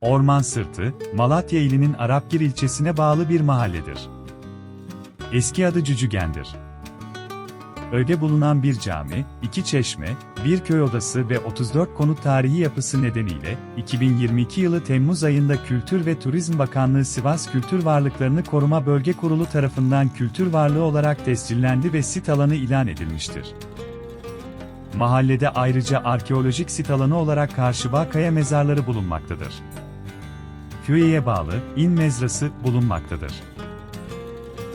Orman Sırtı, Malatya ilinin Arapgir ilçesine bağlı bir mahalledir. Eski adı Cücügen'dir. Öde bulunan bir cami, iki çeşme, bir köy odası ve 34 konut tarihi yapısı nedeniyle, 2022 yılı Temmuz ayında Kültür ve Turizm Bakanlığı Sivas Kültür Varlıklarını Koruma Bölge Kurulu tarafından kültür varlığı olarak tescillendi ve sit alanı ilan edilmiştir. Mahallede ayrıca arkeolojik sit alanı olarak Karşıbağ Kaya mezarları bulunmaktadır. Köyeye bağlı İn Mezrası bulunmaktadır.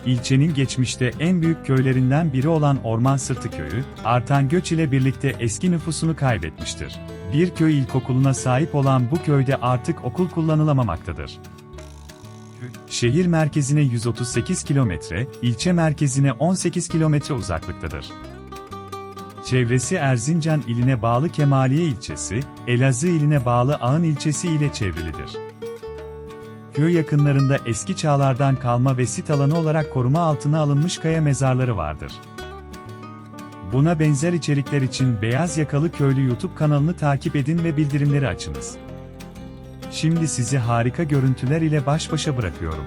İlçenin geçmişte en büyük köylerinden biri olan Orman Sırtı Köyü, artan göç ile birlikte eski nüfusunu kaybetmiştir. Bir köy ilkokuluna sahip olan bu köyde artık okul kullanılamamaktadır. Şehir merkezine 138 kilometre, ilçe merkezine 18 kilometre uzaklıktadır. Çevresi Erzincan iline bağlı Kemaliye ilçesi, Elazığ iline bağlı Ağın ilçesi ile çevrilidir. Köy yakınlarında eski çağlardan kalma ve sit alanı olarak koruma altına alınmış kaya mezarları vardır. Buna benzer içerikler için Beyaz Yakalı Köylü YouTube kanalını takip edin ve bildirimleri açınız. Şimdi sizi harika görüntüler ile baş başa bırakıyorum.